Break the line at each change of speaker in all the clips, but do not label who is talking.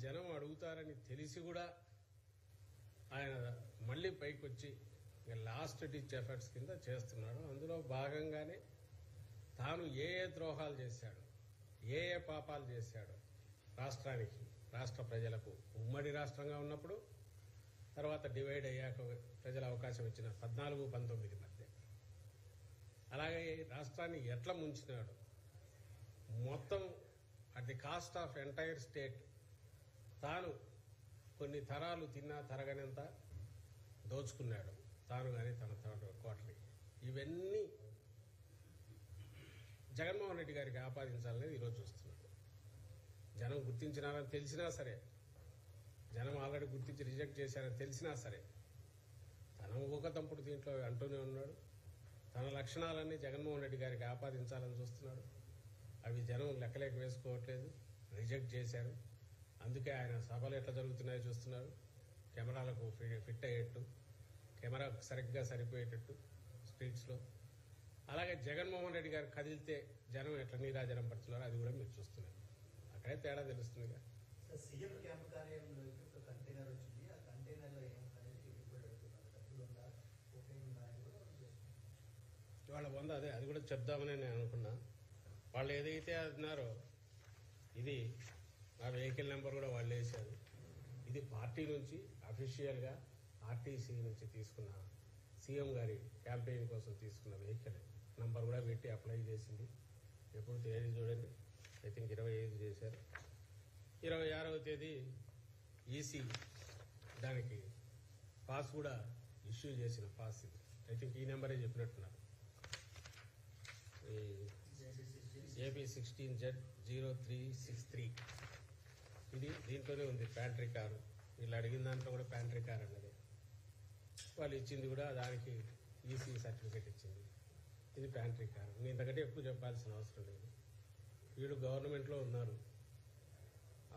జనం అడుగుతారని తెలిసి కూడా ఆయన మళ్ళీ పైకి వచ్చి లాస్ట్ డిచ్ ఎఫర్ట్స్ కింద చేస్తున్నాడు. అందులో భాగంగానే తాను ఏ ఏ ద్రోహాలు చేశాడు ఏ ఏ పాపాలు చేశాడు రాష్ట్రానికి రాష్ట్ర ప్రజలకు ఉమ్మడి రాష్ట్రంగా ఉన్నప్పుడు తర్వాత డివైడ్ అయ్యాక ప్రజల అవకాశం ఇచ్చిన పద్నాలుగు పంతొమ్మిది మధ్య. అలాగే రాష్ట్రాన్ని ఎట్లా ముంచినాడు మొత్తం at the cost of entire state తాను కొన్ని తరాలు తిన్నా తరగనంత దోచుకున్నాడు. తాను కానీ తన తన కోటని ఇవన్నీ జగన్మోహన్ రెడ్డి గారికి ఆపాదించాలనేది ఈరోజు చూస్తున్నాడు. జనం గుర్తించినారని తెలిసినా సరే జనం ఆల్రెడీ గుర్తించి రిజెక్ట్ చేశారని తెలిసినా సరే తన ఊకతంపుడు దీంట్లో అంటూనే ఉన్నాడు. తన లక్షణాలన్నీ జగన్మోహన్ రెడ్డి గారికి ఆపాదించాలని చూస్తున్నాడు. అవి జనం లెక్కలేక వేసుకోవట్లేదు. రిజెక్ట్ చేశారు. అందుకే ఆయన సభలు ఎట్లా జరుగుతున్నాయో చూస్తున్నారు. కెమెరాలకు ఫిట్ అయ్యేట్టు కెమెరా సరిగ్గా సరిపోయేటట్టు స్ట్రీట్స్లో. అలాగే జగన్మోహన్ రెడ్డి గారు కదిలితే జనం ఎట్లా నీరాజనం పడుతున్నారో అది కూడా మీరు చూస్తున్నారు. అక్కడే తేడా తెలుస్తుందిగా.
సీఎం క్యాంప్ కంటైనర్ వచ్చింది. ఆ ఉందా? వాళ్ళు చేస్తున్నారు.
వాళ్ళ వంద అదే అది కూడా చెప్దామని నేను అనుకున్నా. వాళ్ళు ఏదైతే అన్నారో ఇది ఆ వెహికల్ నెంబర్ కూడా వాళ్ళు వేశారు. ఇది పార్టీ నుంచి అఫీషియల్గా ఆర్టీసీ నుంచి తీసుకున్న సీఎం గారి క్యాంపెయిన్ కోసం తీసుకున్న వెహికల్. నంబర్ కూడా పెట్టి అప్లై చేసింది. ఎప్పుడు తేదీ చూడండి. ఐ థింక్ ఇరవై ఐదు చేశారు. ఇరవై ఆరవ తేదీ ఈసీ దానికి పాస్ కూడా ఇష్యూ చేసిన పాస్ ఇది. ఐ థింక్ ఈ నెంబరే చెప్పినట్టున్నారు. AP sixteen. Z zero three six three ఇది దీంట్లోనే ఉంది ప్యాంట్రీ కారు. వీళ్ళు అడిగిన దాంట్లో కూడా ప్యాంట్రీ కార్ అన్నది. వాళ్ళు ఇచ్చింది కూడా దానికి ఈసీ సర్టిఫికేట్ ఇచ్చింది. ఇది ప్యాంట్రీ కారు. నేను ఇంతకంటే ఎక్కువ చెప్పాల్సిన అవసరం లేదు. వీళ్ళు గవర్నమెంట్లో ఉన్నారు.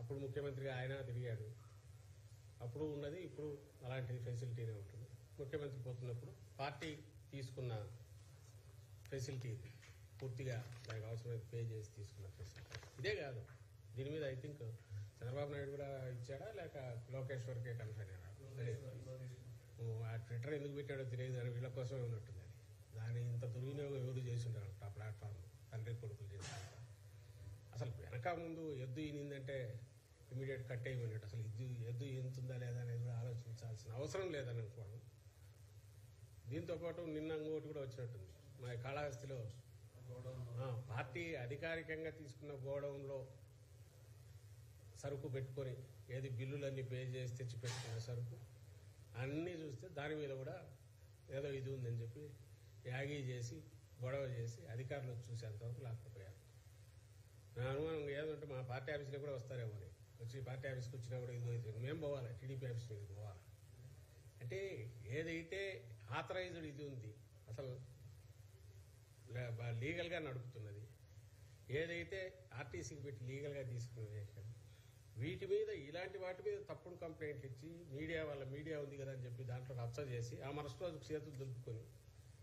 అప్పుడు ముఖ్యమంత్రిగా ఆయన తిరిగాడు. అప్పుడు ఉన్నది ఇప్పుడు అలాంటి ఫెసిలిటీనే ఉంటుంది. ముఖ్యమంత్రి పోతున్నప్పుడు పార్టీ తీసుకున్న ఫెసిలిటీ పూర్తిగా దానికి అవసరమైతే పే చేసి తీసుకున్న ఫెసిలిటీ. ఇదే కాదు. దీని మీద ఐ థింక్ చంద్రబాబు నాయుడు కూడా ఇచ్చాడా? లేక లోకేశ్వర్కే వరకే కన్ఫైన్ ఆ ట్విట్టర్ ఎందుకు పెట్టాడో తెలియదు అని వీళ్ళ కోసమే ఉన్నట్టుంది అది. దాని ఇంత దుర్వినియోగం ఎవరు చేసింటారు ఆ ప్లాట్ఫామ్ తండ్రి కొడుకులు చేసిన అసలు వెనక ముందు ఎద్దు ఈనిందంటే ఇమీడియట్ కట్ అయ్యమన్నట్టు అసలు ఎద్దు ఎద్దు ఈనుతుందా లేదా అనేది కూడా ఆలోచించాల్సిన అవసరం లేదని అనుకోవడం దీంతో పాటు నిన్న ఇంకోటి కూడా వచ్చినట్టుంది. మా కాళహస్తిలో పార్టీ అధికారికంగా తీసుకున్న గోడౌన్లో సరుకు పెట్టుకొని ఏది బిల్లులన్నీ పే చేసి తెచ్చి పెట్టుకున్న సరుకు అన్నీ చూస్తే దాని మీద కూడా ఏదో ఇది ఉందని చెప్పి యాగీ చేసి గొడవ చేసి అధికారులు చూసేంతవరకు లాక్కపోయారు. నా అనుమానం ఏదంటే మా పార్టీ ఆఫీస్లో కూడా వస్తారేమో అని. వచ్చి పార్టీ ఆఫీస్కి వచ్చినా కూడా ఇది. అయితే మేము పోవాలి? టీడీపీ ఆఫీస్ మీద పోవాలి? అంటే ఏదైతే ఆథరైజ్డ్ ఇది ఉంది అసలు లీగల్గా నడుపుతున్నది ఏదైతే ఆర్టీసీకి పెట్టి లీగల్గా తీసుకున్నది వీటి మీద ఇలాంటి వాటి మీద తప్పుడు కంప్లైంట్లు ఇచ్చి మీడియా వాళ్ళ మీడియా ఉంది కదా అని చెప్పి దాంట్లో రచ్చ చేసి ఆ మరుసటి రోజు చేతులు దులుపుకొని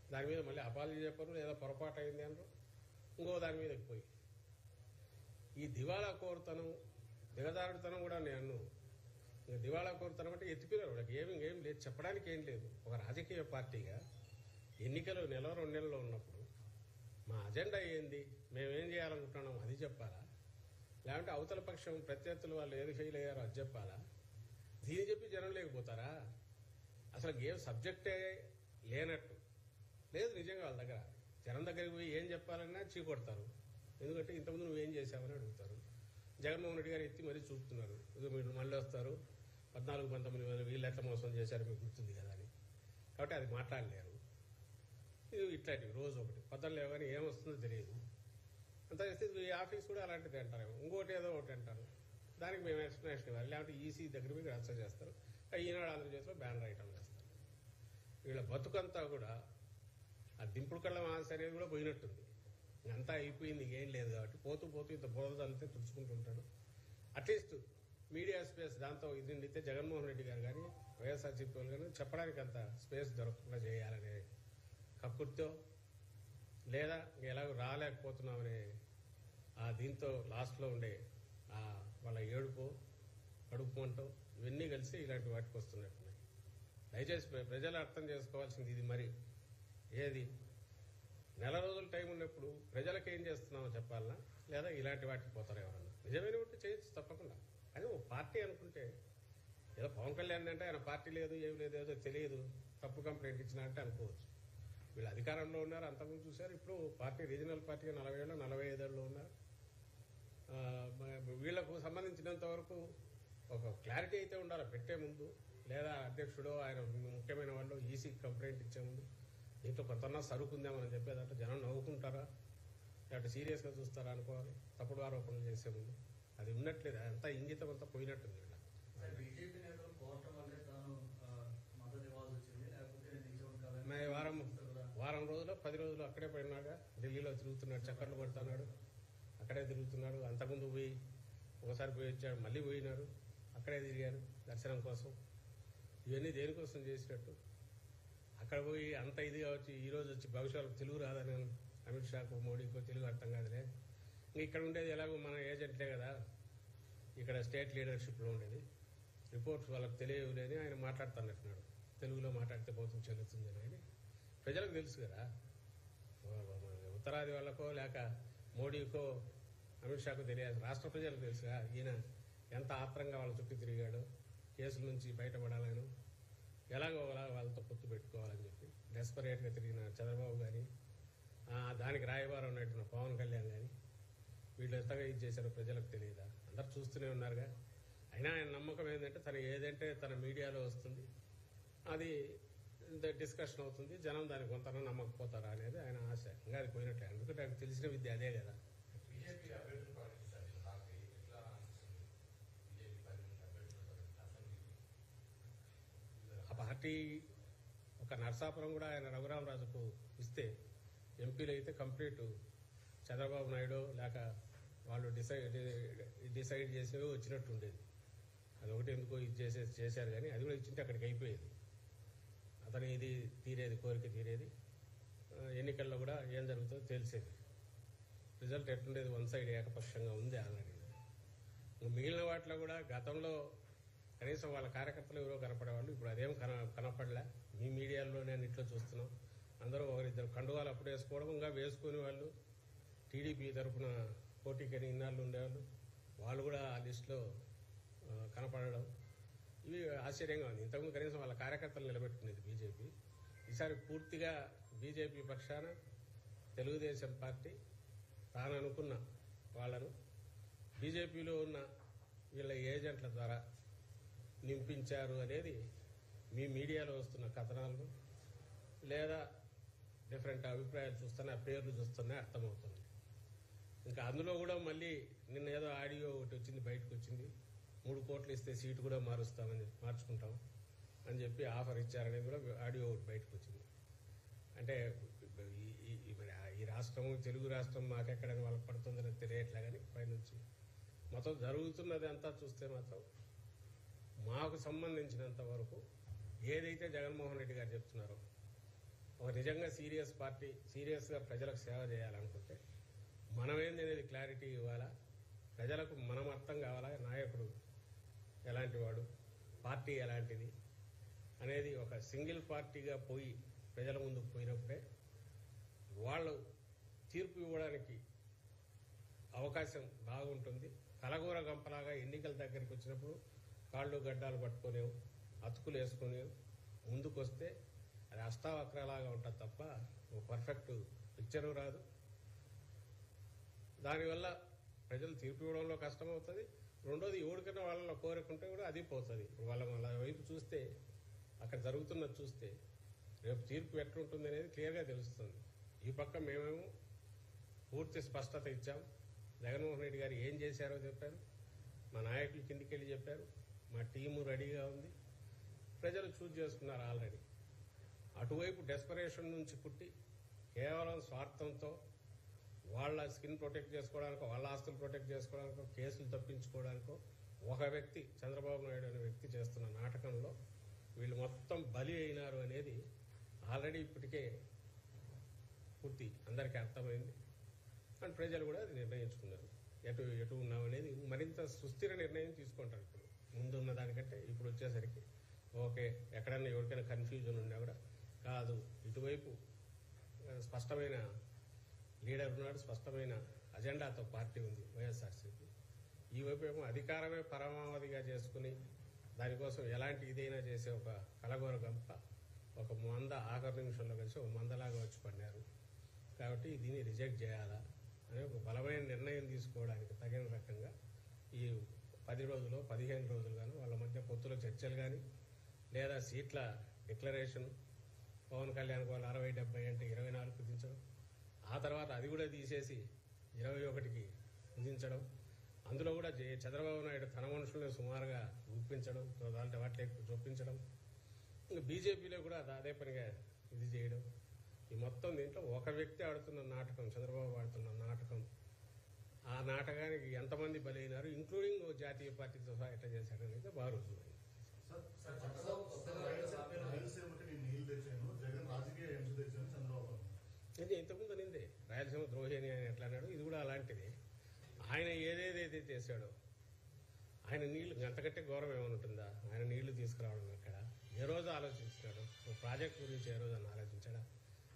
దాని మీద మళ్ళీ అపాలజీ చెప్పరు లేదా పొరపాటు అయింది అనరు ఇంకో దాని మీద పోయి. ఈ దివాళా కోరుతనం దిగదారుడితనం కూడా నేను ఇక దివాళా కోరుతనం అంటే ఎత్తిపోయారు వాళ్ళకి ఏమి ఏం లేదు చెప్పడానికి ఏం లేదు. ఒక రాజకీయ పార్టీగా ఎన్నికలు నెల రెండు నెలల్లో ఉన్నప్పుడు మా అజెండా ఏంది? మేమేం చేయాలనుకుంటున్నాం అది చెప్పాలా? లేదంటే అవతల పక్షం ప్రత్యర్థులు వాళ్ళు ఏది ఫెయిల్ అయ్యారో అది చెప్పాలా? దీని చెప్పి జనం లేకపోతారా? అసలు ఏం సబ్జెక్టే లేనట్టు. లేదు నిజంగా వాళ్ళ దగ్గర. జనం దగ్గరికి పోయి ఏం చెప్పాలన్నా చీకొడతారు. ఎందుకంటే ఇంతకుముందు నువ్వేం చేశావని అడుగుతారు. జగన్మోహన్ రెడ్డి గారు ఎత్తి మరీ చూపుతున్నారు. ఇదిగో మీరు మళ్ళీ వస్తారు. పద్నాలుగు పంతొమ్మిది వేలు వీళ్ళు ఎట్లా మోసం చేశారు మీకు గుర్తుంది కదా అని. కాబట్టి అది మాట్లాడలేరు. ఇది ఇట్లాంటివి రోజు ఒకటి. పొద్దున్న లేవని ఏమొస్తుందో తెలియదు. అంత చేస్తే ఈ ఆఫీస్ కూడా అలాంటిది అంటారు. ఇంకోటి ఏదో ఒకటి అంటారు. దానికి మేము ఎక్స్ప్లెనేషన్ ఇవ్వాలి. లేకపోతే ఈసీ దగ్గర మీకు రచ్చ చేస్తారు. ఈనాడు ఆంధ్రప్రదేశ్లో బ్యానర్ ఐటమ్ చేస్తారు. వీళ్ళ బతుకంతా కూడా ఆ దింపుడు కళ్ళ మాస్ అనేది కూడా పోయినట్టుంది. అంతా అయిపోయింది ఏం లేదు కాబట్టి పోతూ పోతూ ఇంత బురద అంతే తుడుచుకుంటుంటాడు అట్లీస్ట్ మీడియా స్పేస్ దాంతో ఇది నిండితే జగన్మోహన్ రెడ్డి గారు కానీ వైఎస్ఆర్సీపీ వాళ్ళు కానీ చెప్పడానికి అంత స్పేస్ దొరకకుండా చేయాలనే కక్కుర్తో లేదా ఎలాగో రాలేకపోతున్నామనే ఆ దీంతో లాస్ట్లో ఉండే ఆ వాళ్ళ ఏడుపు కడుపు ఇవన్నీ కలిసి ఇలాంటి వాటికి వస్తున్నట్టున్నాయి. దయచేసి ప్ర- ప్రజలు అర్థం చేసుకోవాల్సింది ఇది మరి. ఏది? నెల రోజులు టైం ఉన్నప్పుడు ప్రజలకు ఏం చేస్తున్నామో చెప్పాలనా? లేదా ఇలాంటి వాటికి పోతారు ఎవరన్నా? నిజమైన ఉంటే చేయొచ్చు తప్పకుండా. కానీ ఓ పార్టీ అనుకుంటే ఏదో పవన్ కళ్యాణ్ అంటే ఆయన పార్టీ లేదు ఏం లేదు ఏదో తెలియదు తప్పు కంప్లైంట్ ఇచ్చినా అంటే అనుకోవచ్చు. వీళ్ళు అధికారంలో ఉన్నారు. అంతకుముందు చూశారు. ఇప్పుడు పార్టీ రీజనల్ పార్టీగా నలభై ఏళ్ళు నలభై ఐదేళ్ళు ఉన్నారు వీళ్ళకు వీళ్ళకు సంబంధించినంత వరకు ఒక క్లారిటీ అయితే ఉండాలి. పెట్టే ముందు లేదా అధ్యక్షుడు ఆయన ముఖ్యమైన వాళ్ళు ఈసీ కంప్లైంట్ ఇచ్చే ముందు దీంట్లో కొంతన్నా సరుకుందామని చెప్పేదంటే జనం నవ్వుకుంటారా? లేకపోతే సీరియస్గా చూస్తారా అనుకోవాలి. తప్పుడు ఆరోపణలు చేసే ముందు. అది ఉన్నట్లేదు. అంతా ఇంగితం అంతా పోయినట్టుంది వీళ్ళ
సార్ బీజేపీ నేతలు కోరటం వల్లే తాను ఆ, మద్దతు ఇవ్వాల్సి వచ్చింది లేకపోతే నేను ఇచ్చే ఉంటాను
మే వారం వారం రోజులు అక్కడే పడినాగా ఢిల్లీలో తిరుగుతున్నాడు చక్కర్లు పడుతున్నాడు అక్కడే తిరుగుతున్నాడు. అంతకుముందు పోయి ఒకసారి పోయి వచ్చాడు మళ్ళీ పోయినాడు. అక్కడే తిరిగారు దర్శనం కోసం. ఇవన్నీ దేనికోసం చేసినట్టు? అక్కడ పోయి అంత ఇది కావచ్చు ఈరోజు వచ్చి భవిష్యత్తు తెలుగు రాదని అమిత్ షాకు మోడీకో తెలుగు అర్థం కాదులే. ఇంక ఇక్కడ ఉండేది ఎలాగో మన ఏజెంట్లే కదా. ఇక్కడ స్టేట్ లీడర్షిప్లో ఉండేది. రిపోర్ట్స్ వాళ్ళకి తెలియలేని ఆయన మాట్లాడుతున్నట్టున్నాడు. తెలుగులో మాట్లాడితే పోతుంది చెల్లుతుంది అని. ప్రజలకు తెలుసు కదా. ఉత్తరాది వాళ్ళకో లేక మోడీకో అమిత్ షాకు తెలియదు. రాష్ట్ర ప్రజలకు తెలుసుగా ఈయన ఎంత ఆత్రంగా వాళ్ళ చుట్టూ తిరిగాడు కేసుల నుంచి బయటపడాలను ఎలాగో అలా వాళ్ళతో పొత్తు పెట్టుకోవాలని చెప్పి డెస్పరేట్గా తిరిగిన చంద్రబాబు కానీ దానికి రాయబారం ఉన్నట్టున్న పవన్ కళ్యాణ్ కానీ వీళ్ళు ఎంతగా ఇది చేశారో ప్రజలకు తెలియదా? అందరు చూస్తూనే ఉన్నారుగా. అయినా ఆయన నమ్మకం ఏంటంటే తను ఏదంటే తన మీడియాలో వస్తుంది. అది డిస్కషన్ అవుతుంది. జనం దానికి కొంత నమ్మకపోతారా అనేది ఆయన ఆశ. ఇంకా అది పోయినట్లే ఎందుకంటే ఆయనకు తెలిసిన విద్య అదే కదా. ఆ పార్టీ ఒక నర్సాపురం కూడా ఆయన రఘురామరాజుకు ఇస్తే ఎంపీలు అయితే కంప్లీట్. చంద్రబాబు నాయుడు లేక వాళ్ళు డిసైడ్ డిసైడ్ చేసేవి వచ్చినట్టు ఉండేది. అది ఒకటి ఎందుకో ఇది చేసే చేశారు కానీ అది కూడా ఇచ్చింటే అక్కడికి అయిపోయేది. అతని ఇది తీరేది కోరిక తీరేది. ఎన్నికల్లో కూడా ఏం జరుగుతుందో తెలిసేది. రిజల్ట్ ఎట్లుండేది వన్ సైడ్ ఏకపక్షంగా ఉంది ఆల్రెడీ. ఇంకా మిగిలిన వాటిలో కూడా గతంలో కనీసం వాళ్ళ కార్యకర్తలు ఎవరో కనపడేవాళ్ళు ఇప్పుడు అదేం కన కనపడలే. మీ మీడియాలో నేను ఇట్లా చూస్తున్నాం. అందరూ ఒకరిద్దరు కండువాలు అప్పుడు వేసుకోవడం ఇంకా వేసుకునే వాళ్ళు టీడీపీ తరఫున పోటీకి ఇన్నాళ్ళు ఉండేవాళ్ళు. వాళ్ళు కూడా ఆ లిస్టులో కనపడడం. ఇవి ఆశ్చర్యంగా ఉంది. ఇంతకుముందు కనీసం వాళ్ళ కార్యకర్తలు నిలబెట్టుకునేది బీజేపీ. ఈసారి పూర్తిగా బీజేపీ పక్షాన తెలుగుదేశం పార్టీ తాను అనుకున్న వాళ్ళను బీజేపీలో ఉన్న వీళ్ళ ఏజెంట్ల ద్వారా నింపించారు అనేది మీ మీడియాలో వస్తున్న కథనాలు లేదా డిఫరెంట్ అభిప్రాయాలు చూస్తున్నా పేర్లు చూస్తున్నా అర్థమవుతుంది. ఇంకా అందులో కూడా మళ్ళీ నిన్న ఏదో ఆడియో ఒకటి వచ్చింది బయటకు వచ్చింది. మూడు కోట్లు ఇస్తే సీటు కూడా మారుస్తామని మార్చుకుంటాం అని చెప్పి ఆఫర్ ఇచ్చారనేది కూడా ఆడియో బయటకు వచ్చింది. అంటే ఈ- మరి ఈ రాష్ట్రం తెలుగు రాష్ట్రం మాకెక్కడ వాళ్ళకి పడుతుందని తెలియట్లే కానీ పైనుంచి మొత్తం జరుగుతున్నది అంతా చూస్తే మాత్రం మాకు సంబంధించినంత వరకు ఏదైతే జగన్మోహన్ రెడ్డి గారు చెప్తున్నారో ఒక నిజంగా సీరియస్ పార్టీ సీరియస్గా ప్రజలకు సేవ చేయాలనుకుంటే మనమేంది అనేది క్లారిటీ ఇవ్వాలా? ప్రజలకు మనం అర్థం కావాలా? నాయకుడు ఎలాంటి వాడు పార్టీ ఎలాంటిది? అనేది ఒక సింగిల్ పార్టీగా పోయి ప్రజల ముందుకు పోయినప్పుడే వాళ్ళు తీర్పు ఇవ్వడానికి అవకాశం బాగుంటుంది. కలగూర గంపలాగా ఎన్నికల దగ్గరికి వచ్చినప్పుడు కాళ్ళు గడ్డాలు పట్టుకునేవు అతుకులు వేసుకునేవు ముందుకు వస్తే అది అష్టావక్రలాగా ఉంటుంది తప్ప పర్ఫెక్ట్ పిక్చరు రాదు. దానివల్ల ప్రజలు తీర్పు ఇవ్వడంలో కష్టమవుతుంది. రెండోది ఎవరికైనా వాళ్ళలో కోరుకుంటే కూడా అది పోతుంది. వాళ్ళ వాళ్ళ వైపు చూస్తే అక్కడ జరుగుతున్నది చూస్తే రేపు తీర్పు ఎట్లుంటుంది అనేది క్లియర్గా తెలుస్తుంది. ఈ పక్క మేమేమో పూర్తి స్పష్టత ఇచ్చాం. జగన్మోహన్ రెడ్డి గారు ఏం చేశారో చెప్పారు. మా నాయకులు కిందికి వెళ్ళి చెప్పారు. మా టీము రెడీగా ఉంది. ప్రజలు చూజ్ చేసుకున్నారు ఆల్రెడీ. అటువైపు డెస్పరేషన్ నుంచి పుట్టి కేవలం స్వార్థంతో వాళ్ళ స్కిన్ ప్రొటెక్ట్ చేసుకోవడానికో వాళ్ళ ఆస్తులు ప్రొటెక్ట్ చేసుకోవడానికో కేసులు తప్పించుకోవడానికో ఒక వ్యక్తి చంద్రబాబు నాయుడు అనే వ్యక్తి చేస్తున్న నాటకంలో వీళ్ళు మొత్తం బలి అయినారు అనేది ఆల్రెడీ ఇప్పటికే పూర్తి అందరికీ అర్థమైంది. అండ్ ప్రజలు కూడా అది నిర్ణయించుకున్నారు. ఎటు ఎటు ఉన్నాం అనేది మరింత సుస్థిర నిర్ణయం తీసుకుంటారు ఇప్పుడు. ముందున్న దానికంటే ఇప్పుడు వచ్చేసరికి. ఓకే ఎక్కడన్నా ఎవరికైనా కన్ఫ్యూజన్ ఉన్నా కూడా కాదు. ఇటువైపు స్పష్టమైన లీడర్ ఉన్నాడు స్పష్టమైన అజెండాతో పార్టీ ఉంది వైఎస్ఆర్సీపీ. ఈ వైపు అధికారమే పరమావధిగా చేసుకుని దానికోసం ఎలాంటి ఇదైనా చేసే ఒక కలగోర గంప ఒక మంద ఆఖరి నిమిషంలో కలిసి ఒక మందలాగా వచ్చి పడినారు. కాబట్టి దీన్ని రిజెక్ట్ చేయాలా అనే ఒక బలమైన నిర్ణయం తీసుకోవడానికి తగిన రకంగా ఈ పది రోజులు పదిహేను రోజులు కానీ వాళ్ళ మధ్య పొత్తుల చర్చలు కానీ లేదా సీట్ల డిక్లరేషన్ పవన్ కళ్యాణ్ వాళ్ళు అరవై డెబ్బై అంటే ఇరవై నాలుగు కుదించడం ఆ తర్వాత అది కూడా తీసేసి ఇరవై ఒకటికి కుదించడం అందులో కూడా చంద్రబాబు నాయుడు తన మనుషుల్ని సుమారుగా గుప్పించడం దాంట్లో వాటిలో ఎక్కువ చూపించడం ఇంకా బీజేపీలో కూడా అది అదే పనిగా ఇది చేయడం ఈ మొత్తం దీంట్లో ఒక వ్యక్తి ఆడుతున్న నాటకం చంద్రబాబు ఆడుతున్న నాటకం ఆ నాటకానికి ఎంతమంది బలైనారు ఇంక్లూడింగ్ జాతీయ పార్టీతో సహా ఎట్లా చేశాడనేది బాగా రుజువైంది
జగన్ రాజకీయ తెచ్చాను చంద్రబాబు.
ఇది ఇంతకుముందు అనింది రాయలసీమ ద్రోహి అని ఆయన ఎట్లా అన్నాడు? ఇది కూడా అలాంటిది. ఆయన ఏదేదైతే చేశాడో ఆయన నీళ్ళు గంటకట్టే గౌరవం ఏమైనా ఉంటుందా? ఆయన నీళ్ళు తీసుకురావడం అక్కడ ఏ రోజు ఆలోచించాడు ఒక ప్రాజెక్ట్ గురించి ఏ రోజు అని ఆలోచించాడా?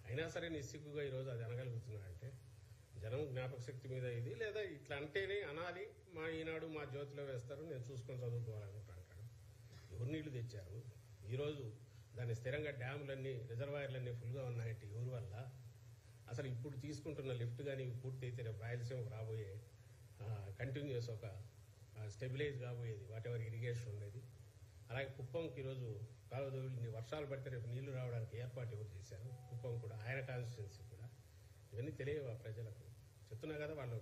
అయినా సరే నిస్సిగ్గుగా ఈ రోజు అది అనగలుగుతున్నాడంటే జనం జ్ఞాపక శక్తి మీద ఇది లేదా ఇట్లా అంటేనే అనాలి మా ఈనాడు మా జ్యోతిలో వేస్తారు నేను చూసుకొని చదువుకోవాలనుకుంటాను అంటాడు. ఎవరు నీళ్ళు తెచ్చారు? ఈరోజు దాని స్థిరంగా డ్యాములన్నీ రిజర్వాయర్లన్నీ ఫుల్గా ఉన్నాయంటే ఎవరి వల్ల? అసలు ఇప్పుడు తీసుకుంటున్న లిఫ్ట్ కానీ పూర్తి అయితే రేపు రాయలసీమ రాబోయే కంటిన్యూస్ ఒక స్టెబిలైజ్ కాబోయేది వాట్ ఎవర్ ఇరిగేషన్ ఉండేది. అలాగే కుప్పంకి ఈరోజు కాలువ ఇన్ని వర్షాలు పడితే రేపు నీళ్ళు రావడానికి ఏర్పాటు ఎవరు చేశారు? కుప్పం కూడా ఆయన కాన్స్టిట్యున్సీ కూడా. ఇవన్నీ తెలియవు ఆ ప్రజలకు? చెప్తున్నా కదా వాళ్ళు.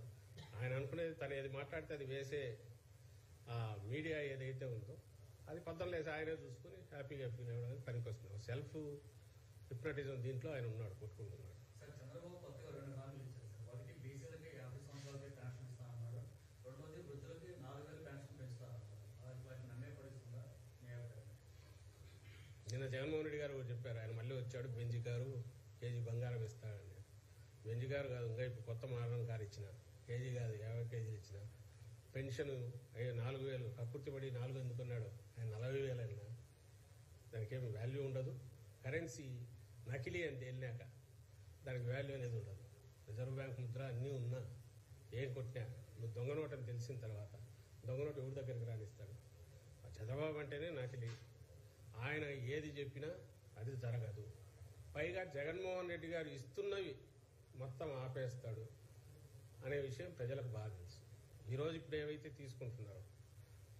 ఆయన అనుకునేది తను ఏది మాట్లాడితే అది వేసే మీడియా ఏదైతే ఉందో అది పద్ధతులు వేసి ఆయనే చూసుకుని హ్యాపీగా ఫీల్ అవ్వడానికి పనికొస్తున్నాడు సెల్ఫ్ హిప్నటిజం దీంట్లో ఆయన ఉన్నాడు కొట్టుకుంటున్నాడు.
చంద్రబాబు కొత్తగా రెండు హామీలు ఇచ్చారు సార్. ఒకటి బీసీలకి యాభై సంవత్సరాలకి పెన్షన్ ఇస్తా అన్నారు రెండోది వృద్ధులకి నాలుగు వేలు పెన్షన్ పెంచుతా అన్నారు వాటిని నమ్మే పడుతుందా మీ
నిన్న జగన్మోహన్ రెడ్డి గారు చెప్పారు. ఆయన మళ్ళీ వచ్చాడు. బెంజి గారు కేజీ బంగారం ఇస్తాడని బెంజి గారు కాదు ఇంకా ఇప్పుడు కొత్త మారణం గారు ఇచ్చిన కేజీ కాదు యాభై కేజీలు ఇచ్చిన పెన్షన్ అయ్యో నాలుగు వేలు కక్కుర్తిపడి నాలుగు ఎందుకున్నాడు ఆయన నలభై వేలు అయినా దానికేమి వాల్యూ ఉండదు. కరెన్సీ నకిలీ అని తేలినాక దానికి వాల్యూ అనేది ఉండదు. రిజర్వ్ బ్యాంక్ ముద్ర అన్నీ ఉన్నా ఏం కొట్టినా నువ్వు దొంగ నోట్ అని తెలిసిన తర్వాత దొంగ నోట్ ఎవరి దగ్గరికి రానిస్తాడు? ఆ చంద్రబాబు అంటేనే నకిలీ ఆయన ఏది చెప్పినా అది జరగదు. పైగా జగన్మోహన్ రెడ్డి గారు ఇస్తున్నవి మొత్తం ఆపేస్తాడు అనే విషయం ప్రజలకు బాగా తెలుసు. ఈరోజు ఇప్పుడు ఏవైతే తీసుకుంటున్నారో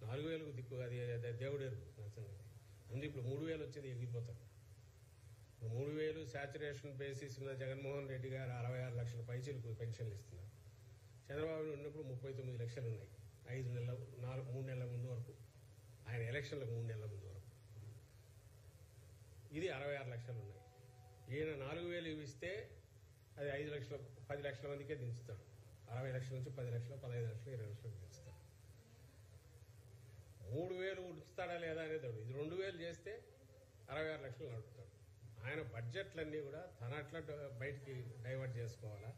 నాలుగు వేలకు దిక్కు అది దేవుడేరు నచ్చింది అందుకే ఇప్పుడు మూడు వేలు వచ్చేది ఎగిరిపోతాడు. మూడు వేలు శాచురేషన్ బేసిస్ ఉన్న జగన్మోహన్ రెడ్డి గారు అరవై ఆరు లక్షల పైచీలకు పెన్షన్లు ఇస్తున్నారు. చంద్రబాబు ఉన్నప్పుడు ముప్పై తొమ్మిది లక్షలు ఉన్నాయి. ఐదు నెలల నాలుగు మూడు నెలల ముందు వరకు. ఆయన ఎలక్షన్లకు మూడు నెలల ముందు వరకు. ఇది అరవై ఆరు లక్షలు ఉన్నాయి. ఈయన నాలుగు వేలు ఇస్తే అది ఐదు లక్షల పది లక్షల మందికే దించుతాడు. అరవై లక్షల నుంచి పది లక్షలు పదహైదు లక్షలు ఇరవై లక్షలకు దించుతాడు. మూడు వేలు ఉడుకుతాడా లేదా అనేది ఇది రెండు వేలు చేస్తే అరవై ఆరు లక్షలు నడుపుతాడు ఆయన బడ్జెట్లన్నీ కూడా తన అట్లా బయటికి డైవర్ట్ చేసుకోవాలా?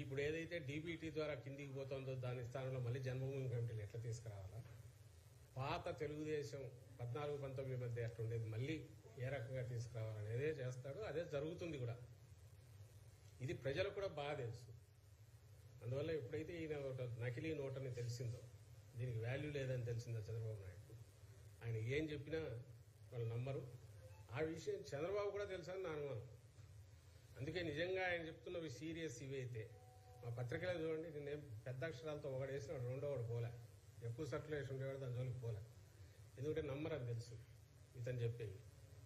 ఇప్పుడు ఏదైతే డీబీటీ ద్వారా కిందికి పోతుందో దాని స్థానంలో మళ్ళీ జన్మభూమి కమిటీలు ఎట్లా తీసుకురావాలా? పాత తెలుగుదేశం పద్నాలుగు పంతొమ్మిది మధ్య ఎట్లా ఉండేది. మళ్ళీ ఏ రకంగా తీసుకురావాలని అదే చేస్తాడు. అదే జరుగుతుంది కూడా. ఇది ప్రజలకు కూడా బాగా తెలుసు. అందువల్ల ఎప్పుడైతే ఈయన ఒక నకిలీ నోట్ అని తెలిసిందో దీనికి వాల్యూ లేదని తెలిసిందో చంద్రబాబు నాయుడు ఆయన ఏం చెప్పినా వాళ్ళు నమ్మరు. ఆ విషయం చంద్రబాబు కూడా తెలుసని నా అనుమానం అందుకే నిజంగా ఆయన చెప్తున్నవి సీరియస్ ఇవి అయితే. మా పత్రికలో చూడండి నేను పెద్ద అక్షరాలతో ఒకటి వేసినాడు రెండో ఒకటి పోలే. ఎక్కువ సర్క్యులేషన్ ఉండేవాడు దాని జోలికి పోలే. ఎందుకంటే నమ్మరని తెలుసు ఇతను చెప్పేవి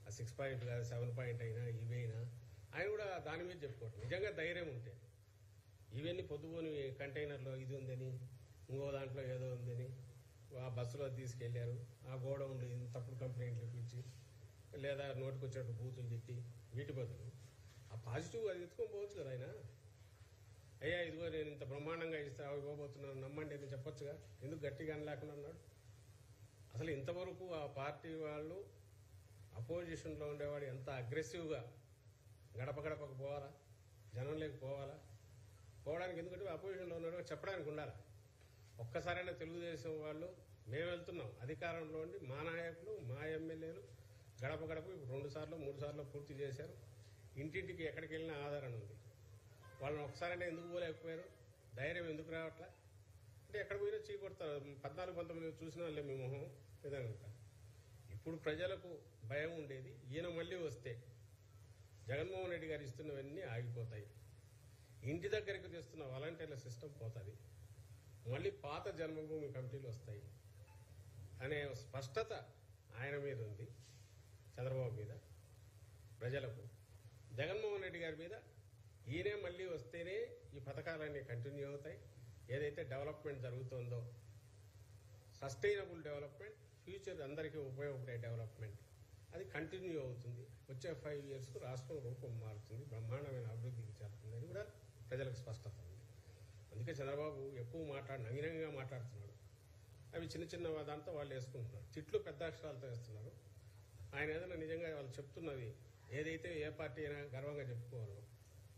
ఆ సిక్స్ పాయింట్ కాదు సెవెన్ పాయింట్ అయినా ఇవైనా. ఆయన కూడా దాని మీద చెప్పుకోవటం. నిజంగా ధైర్యం ఉంటే. ఇవన్నీ పొద్దుపోని కంటైనర్లో ఇది ఉందని ఇంకో దాంట్లో ఏదో ఉందని ఆ బస్సులో తీసుకెళ్ళారు. ఆ గోడౌన్లో ఇంత తప్పుడు కంప్లైంట్లు ఇప్పించి లేదా నోటికి వచ్చినట్టు బూతులు తిట్టి వీటి బదులు ఆ పాజిటివ్ అది ఎత్తుకొని పోవచ్చు కదా ఆయన. అయ్యా ఇదిగో నేను ఇంత బ్రహ్మాండంగా ఇస్తా ఇవ్వబోతున్నాను నమ్మండి అని చెప్పొచ్చుగా. ఎందుకు గట్టిగా అనలేకుండా అన్నాడు అసలు ఇంతవరకు ఆ పార్టీ వాళ్ళు అపోజిషన్లో ఉండేవాడు ఎంత అగ్రెసివ్గా? గడప గడపకు పోవాలా? జనంలోకి పోవాలా? పోవడానికి ఎందుకంటే అపోజిషన్లో ఉన్నాడు చెప్పడానికి ఉండాలి? ఒక్కసారైనా తెలుగుదేశం వాళ్ళు మేము వెళ్తున్నాం. అధికారంలో ఉండి మా నాయకులు మా ఎమ్మెల్యేలు గడప గడప రెండు సార్లు మూడు సార్లు పూర్తి చేశారు. ఇంటింటికి ఎక్కడికి వెళ్ళినా ఆధారణ ఉంది. వాళ్ళని ఒకసారైనా ఎందుకు పోలేకపోయారు? ధైర్యం ఎందుకు రావట్లే? అంటే ఎక్కడ పోయినా చీకొడతారు పద్నాలుగు పంతొమ్మిది చూసిన వాళ్ళే మీ మొహం విధంగా ఇప్పుడు ప్రజలకు భయం ఉండేది. ఈయన మళ్ళీ వస్తే జగన్మోహన్ రెడ్డి గారు ఇస్తున్నవన్నీ ఆగిపోతాయి. ఇంటి దగ్గరికి తెస్తున్న వాలంటీర్ల సిస్టమ్ పోతుంది. మళ్ళీ పాత జన్మభూమి కమిటీలు వస్తాయి. అనే స్పష్టత ఆయన మీద ఉంది. చంద్రబాబు మీద ప్రజలకు. జగన్మోహన్ రెడ్డి గారి మీద ఈయనే మళ్ళీ వస్తేనే ఈ పథకాలన్నీ కంటిన్యూ అవుతాయి. ఏదైతే డెవలప్మెంట్ జరుగుతుందో సస్టైనబుల్ డెవలప్మెంట్ ఫ్యూచర్ అందరికీ ఉపయోగపడే డెవలప్మెంట్ అది కంటిన్యూ అవుతుంది. వచ్చే ఫైవ్ ఇయర్స్కు రాష్ట్రం రూపం మారుతుంది బ్రహ్మాండమైన అభివృద్ధికి చేరుతుందని కూడా ప్రజలకు స్పష్టత ఉంది. అందుకే చంద్రబాబు ఎక్కువ మాట్లాడి నగినంగా మాట్లాడుతున్నాడు. అవి చిన్న చిన్న దాంతో వాళ్ళు వేసుకుంటున్నారు. తిట్లు పెద్ద అక్షరాలతో వేస్తున్నారు. ఆయన ఏదైనా నిజంగా వాళ్ళు చెప్తున్నది ఏదైతే ఏ పార్టీ అయినా గర్వంగా చెప్పుకోవాలో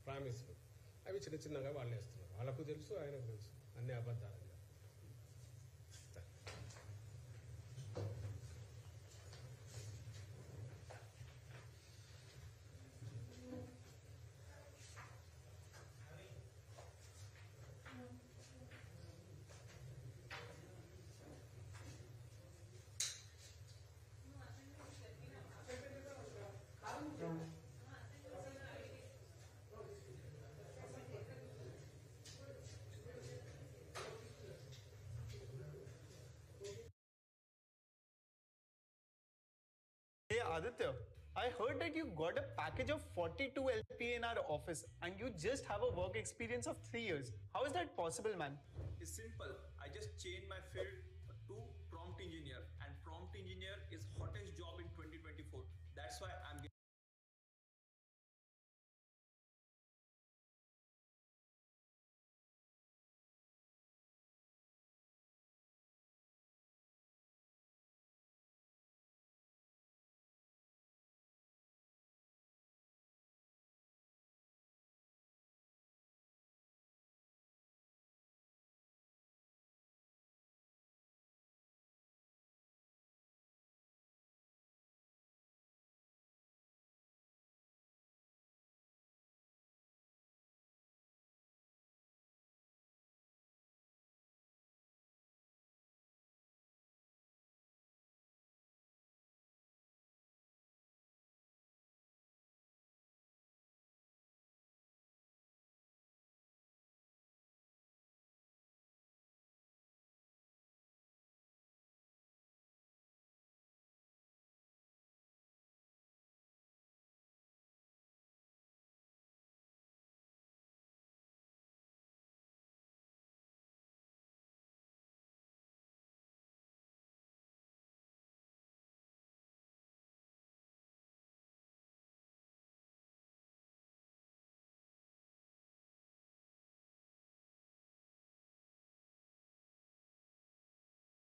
ప్రామిస్లు అవి చిన్న చిన్నగా వాళ్ళు వేస్తున్నారు వాళ్ళకు తెలుసు ఆయనకు తెలుసు. అన్ని అబద్ధాలు.
Aditya, I heard that you got a package of 42 LPA in our office and you just have a work experience of 3 years. How is that possible, man?
It's simple. I just changed my field to prompt engineer, and prompt engineer is hottest job in 2024. That's why